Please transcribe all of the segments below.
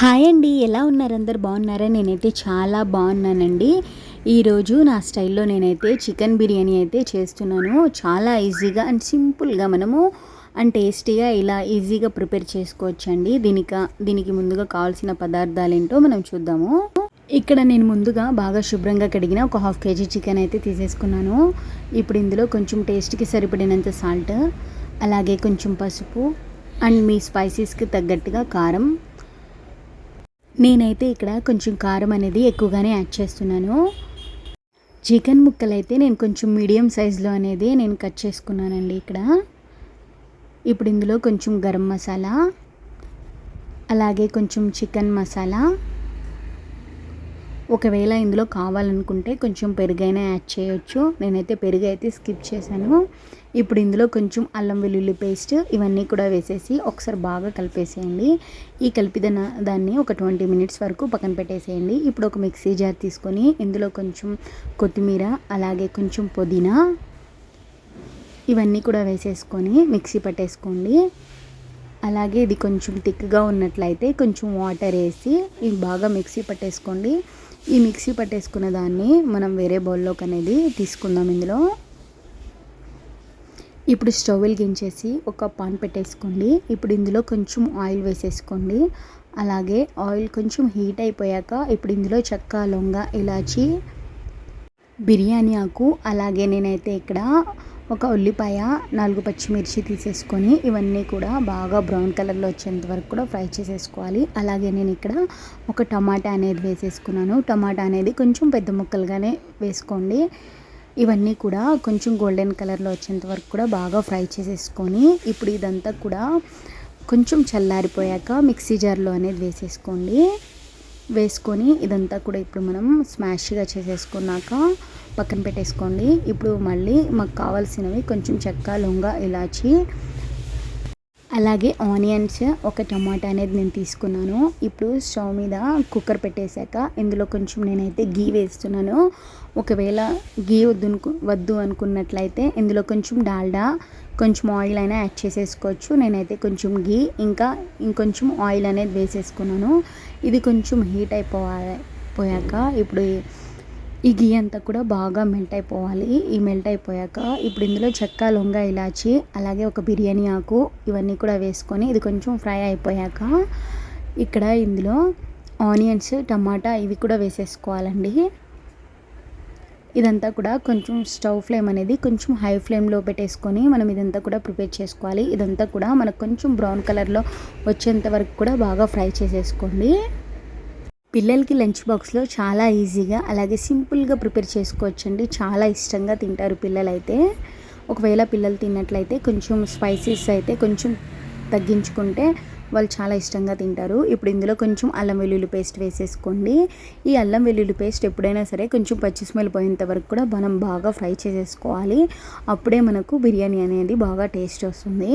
Hi అండి ఎలా ఉన్నారు? అందరు బాగున్నారా? నేనైతే చాలా బాగున్నానండి. ఈరోజు నా స్టైల్లో నేనైతే చికెన్ బిర్యానీ అయితే చేస్తున్నాను. చాలా ఈజీగా అండ్ సింపుల్గా మనము అండ్ టేస్టీగా ఇలా ఈజీగా ప్రిపేర్ చేసుకోవచ్చండి. దీనికి దీనికి ముందుగా కావాల్సిన పదార్థాలు ఏంటో మనం చూద్దాము. ఇక్కడ నేను ముందుగా బాగా శుభ్రంగా కడిగిన ఒక హాఫ్ కేజీ చికెన్ అయితే తీసేసుకున్నాను. ఇప్పుడు ఇందులో కొంచెం టేస్ట్కి సరిపడినంత సాల్ట్ అలాగే కొంచెం పసుపు అండ్ మీ స్పైసీస్కి తగ్గట్టుగా కారం నేనైతే ఇక్కడ కొంచెం కారం అనేది ఎక్కువగానే యాడ్ చేస్తున్నాను. చికెన్ ముక్కలు అయితే నేను కొంచెం మీడియం సైజులో అనేది నేను కట్ చేసుకున్నానండి ఇక్కడ. ఇప్పుడు ఇందులో కొంచెం గరం మసాలా అలాగే కొంచెం చికెన్ మసాలా ఒకవేళ ఇందులో కావాలనుకుంటే కొంచెం పెరుగైనా యాడ్ చేయొచ్చు. నేనైతే పెరుగు అయితే స్కిప్ చేశాను. ఇప్పుడు ఇందులో కొంచెం అల్లం వెల్లుల్లి పేస్ట్ ఇవన్నీ కూడా వేసేసి ఒకసారి బాగా కలిపేసేయండి. ఈ కలిపిన దాన్ని ఒక ట్వంటీ మినిట్స్ వరకు పక్కన పెట్టేసేయండి. ఇప్పుడు ఒక మిక్సీ జార్ తీసుకొని ఇందులో కొంచెం కొత్తిమీర అలాగే కొంచెం పుదీనా ఇవన్నీ కూడా వేసేసుకొని మిక్సీ పట్టేసుకోండి. అలాగే ఇది కొంచెం థిక్గా ఉన్నట్లయితే కొంచెం వాటర్ వేసి ఇది బాగా మిక్సీ పట్టేసుకోండి. ఈ మిక్సీ పట్టేసుకున్న దాన్ని మనం వేరే బౌల్లోకి అనేది తీసుకుందాం ఇందులో. ఇప్పుడు స్టవ్ వెలిగించేసి ఒక పాన్ పెట్టేసుకోండి. ఇప్పుడు ఇందులో కొంచెం ఆయిల్ వేసేసుకోండి. అలాగే ఆయిల్ కొంచెం హీట్ అయిపోయాక ఇప్పుడు ఇందులో చెక్క లొంగ ఇలాచి బిర్యానీ ఆకు అలాగే నేనైతే ఇక్కడ ఒక ఉల్లిపాయ నాలుగు పచ్చిమిర్చి తీసేసుకొని ఇవన్నీ కూడా బాగా బ్రౌన్ కలర్లో వచ్చేంత వరకు కూడా ఫ్రై చేసేసుకోవాలి. అలాగే నేను ఇక్కడ ఒక టమాటా అనేది వేసేసుకున్నాను. టమాటా అనేది కొంచెం పెద్ద ముక్కలుగానే వేసుకోండి. ఇవన్నీ కూడా కొంచెం గోల్డెన్ కలర్లో వచ్చేంత వరకు కూడా బాగా ఫ్రై చేసేసుకొని ఇప్పుడు ఇదంతా కూడా కొంచెం చల్లారిపోయాక మిక్సీ జార్లో అనేది వేసేసుకోండి. వేసుకొని ఇదంతా కూడా ఇప్పుడు మనం స్మాష్గా చేసేసుకున్నాక పక్కన పెట్టేసుకోండి. ఇప్పుడు మళ్ళీ మాకు కావాల్సినవి కొంచెం చెక్క లొంగ ఇలాచి అలాగే ఆనియన్స్ ఒక టమాటా అనేది నేను తీసుకున్నాను. ఇప్పుడు స్టవ్ మీద కుక్కర్ పెట్టేశాక ఇందులో కొంచెం నేనైతే గీ వేస్తున్నాను. ఒకవేళ గీ వద్దు వద్దు అనుకున్నట్లయితే ఇందులో కొంచెం డాల్డా కొంచెం ఆయిల్ అయినా యాడ్ చేసేసుకోవచ్చు. నేనైతే కొంచెం గీ ఇంకా ఇంకొంచెం ఆయిల్ అనేది వేసేసుకున్నాను. ఇది కొంచెం హీట్ అయిపోవాలి పోయాక ఇప్పుడు ఈ గీ అంతా కూడా బాగా మెల్ట్ అయిపోవాలి. ఈ మెల్ట్ అయిపోయాక ఇప్పుడు ఇందులో చెక్క లొంగ ఇలాచి అలాగే ఒక బిర్యానీ ఆకు ఇవన్నీ కూడా వేసుకొని ఇది కొంచెం ఫ్రై అయిపోయాక ఇక్కడ ఇందులో ఆనియన్స్ టమాటా ఇవి కూడా వేసేసుకోవాలండి. ఇదంతా కూడా కొంచెం స్టవ్ ఫ్లేమ్ అనేది కొంచెం హై ఫ్లేమ్లో పెట్టేసుకొని మనం ఇదంతా కూడా ప్రిపేర్ చేసుకోవాలి. ఇదంతా కూడా మనకు కొంచెం బ్రౌన్ కలర్లో వచ్చేంత వరకు కూడా బాగా ఫ్రై చేసేసుకోండి. పిల్లలకి లంచ్ బాక్స్లో చాలా ఈజీగా అలాగే సింపుల్గా ప్రిపేర్ చేసుకోవచ్చండి. చాలా ఇష్టంగా తింటారు పిల్లలైతే. ఒకవేళ పిల్లలు తిన్నట్లయితే కొంచెం స్పైసీస్ అయితే కొంచెం తగ్గించుకుంటే వాళ్ళు చాలా ఇష్టంగా తింటారు. ఇప్పుడు ఇందులో కొంచెం అల్లం వెల్లుల్లి పేస్ట్ వేసేసుకోండి. ఈ అల్లం వెల్లుల్లి పేస్ట్ ఎప్పుడైనా సరే కొంచెం పచ్చి స్మెల్ పోయేంత వరకు కూడా మనం బాగా ఫ్రై చేసేసుకోవాలి. అప్పుడే మనకు బిర్యానీ అనేది బాగా టేస్ట్ వస్తుంది.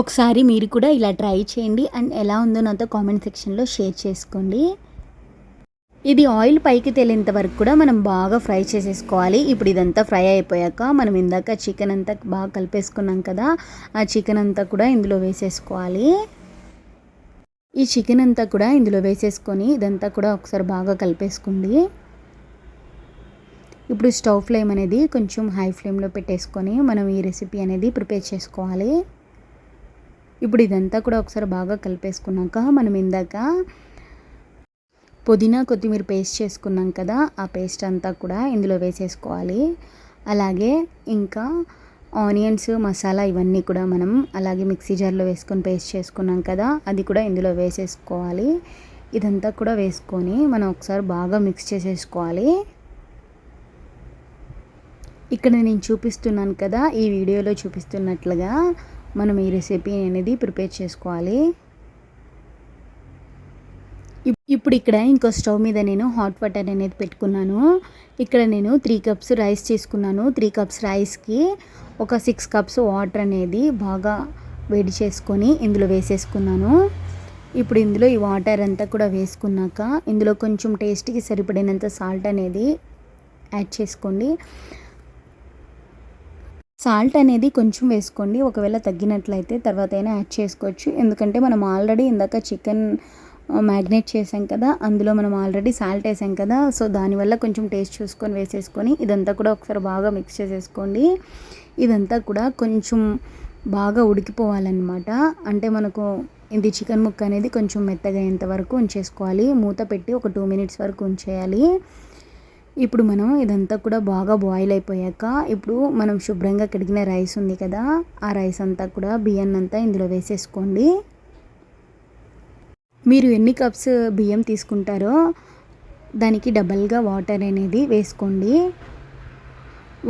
ఒకసారి మీరు కూడా ఇలా ట్రై చేయండి అండ్ ఎలా ఉందో నాతో కామెంట్ సెక్షన్లో షేర్ చేసుకోండి. ఇది ఆయిల్ పైకి తేలేంత వరకు కూడా మనం బాగా ఫ్రై చేసేసుకోవాలి. ఇప్పుడు ఇదంతా ఫ్రై అయిపోయాక మనం ఇందాక చికెన్ అంతా బాగా కలిపేసుకున్నాం కదా ఆ చికెన్ అంతా కూడా ఇందులో వేసేసుకోవాలి. ఈ చికెన్ అంతా కూడా ఇందులో వేసేసుకొని ఇదంతా కూడా ఒకసారి బాగా కలిపేసుకోండి. ఇప్పుడు స్టవ్ ఫ్లేమ్ అనేది కొంచెం హై ఫ్లేమ్లో పెట్టేసుకొని మనం ఈ రెసిపీ అనేది ప్రిపేర్ చేసుకోవాలి. ఇప్పుడు ఇదంతా కూడా ఒకసారి బాగా కలిపేసుకున్నాక మనం ఇందాక పుదీనా కొత్తిమీర పేస్ట్ చేసుకున్నాం కదా ఆ పేస్ట్ అంతా కూడా ఇందులో వేసేసుకోవాలి. అలాగే ఇంకా ఆనియన్స్ మసాలా ఇవన్నీ కూడా మనం అలాగే మిక్సీ జార్లో వేసుకొని పేస్ట్ చేసుకున్నాం కదా అది కూడా ఇందులో వేసేసుకోవాలి. ఇదంతా కూడా వేసుకొని మనం ఒకసారి బాగా మిక్స్ చేసేసుకోవాలి. ఇక్కడ నేను చూపిస్తున్నాను కదా ఈ వీడియోలో చూపిస్తున్నట్లుగా మనం ఈ రెసిపీ అనేది ప్రిపేర్ చేసుకోవాలి. ఇప్పుడు ఇక్కడ ఇంకో స్టవ్ మీద నేను హాట్ వాటర్ అనేది పెట్టుకున్నాను. ఇక్కడ నేను త్రీ కప్స్ రైస్ చేసుకున్నాను. త్రీ కప్స్ రైస్కి ఒక సిక్స్ కప్స్ వాటర్ అనేది బాగా వేడి చేసుకొని ఇందులో వేసేసుకున్నాను. ఇప్పుడు ఇందులో ఈ వాటర్ అంతా కూడా వేసుకున్నాక ఇందులో కొంచెం టేస్ట్కి సరిపడినంత సాల్ట్ అనేది యాడ్ చేసుకోండి. సాల్ట్ అనేది కొంచెం వేసుకోండి. ఒకవేళ తగ్గినట్లయితే తర్వాత అయినా యాడ్ చేసుకోవచ్చు. ఎందుకంటే మనం ఆల్రెడీ ఇందాక చికెన్ మ్యాగ్నేట్ చేసాం కదా అందులో మనం ఆల్రెడీ సాల్ట్ వేసాం కదా సో దానివల్ల కొంచెం టేస్ట్ చూసుకొని వేసేసుకొని ఇదంతా కూడా ఒకసారి బాగా మిక్స్ చేసేసుకోండి. ఇదంతా కూడా కొంచెం బాగా ఉడికిపోవాలన్నమాట. అంటే మనకు ఇది చికెన్ ముక్క అనేది కొంచెం మెత్తగా అయ్యేంత వరకు ఉంచేసుకోవాలి. మూత పెట్టి ఒక టూ మినిట్స్ వరకు ఉంచేయాలి. ఇప్పుడు మనం ఇదంతా కూడా బాగా బాయిల్ అయిపోయాక ఇప్పుడు మనం శుభ్రంగా కడిగిన రైస్ ఉంది కదా ఆ రైస్ అంతా కూడా బియ్యాన్ని అంతా ఇందులో వేసేసుకోండి. మీరు ఎన్ని కప్స్ బియ్యం తీసుకుంటారో దానికి డబల్గా వాటర్ అనేది వేసుకోండి.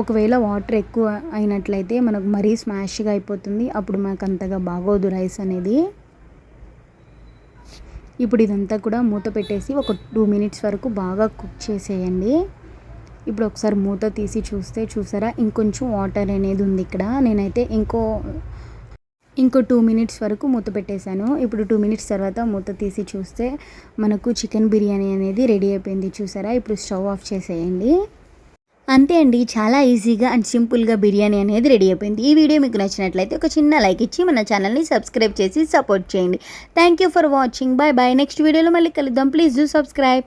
ఒకవేళ వాటర్ ఎక్కువ అయినట్లయితే మనకు మరీ స్మాష్గా అయిపోతుంది అప్పుడు మనకు అంతగా బాగోదు రైస్ అనేది. ఇప్పుడు ఇదంతా కూడా మూత పెట్టేసి ఒక టూ మినిట్స్ వరకు బాగా కుక్ చేసేయండి. ఇప్పుడు ఒకసారి మూత తీసి చూస్తే చూసారా? ఇంకొంచెం వాటర్ అనేది ఉంది ఇక్కడ. నేనైతే ఇంకో ఇంకో టూ మినిట్స్ వరకు మూత పెట్టేశాను. ఇప్పుడు టూ మినిట్స్ తర్వాత మూత తీసి చూస్తే మనకు చికెన్ బిర్యానీ అనేది రెడీ అయిపోయింది చూసారా? ఇప్పుడు స్టవ్ ఆఫ్ చేసేయండి. అంతే అండి చాలా ఈజీగా అండ్ సింపుల్గా బిర్యానీ అనేది రెడీ అయిపోయింది. ఈ వీడియో మీకు నచ్చినట్లయితే ఒక చిన్న లైక్ ఇచ్చి మన ఛానల్ని సబ్స్క్రైబ్ చేసి సపోర్ట్ చేయండి. Thank you for watching bye bye next వీడియోలో మళ్ళీ కలుద్దాం. Please do subscribe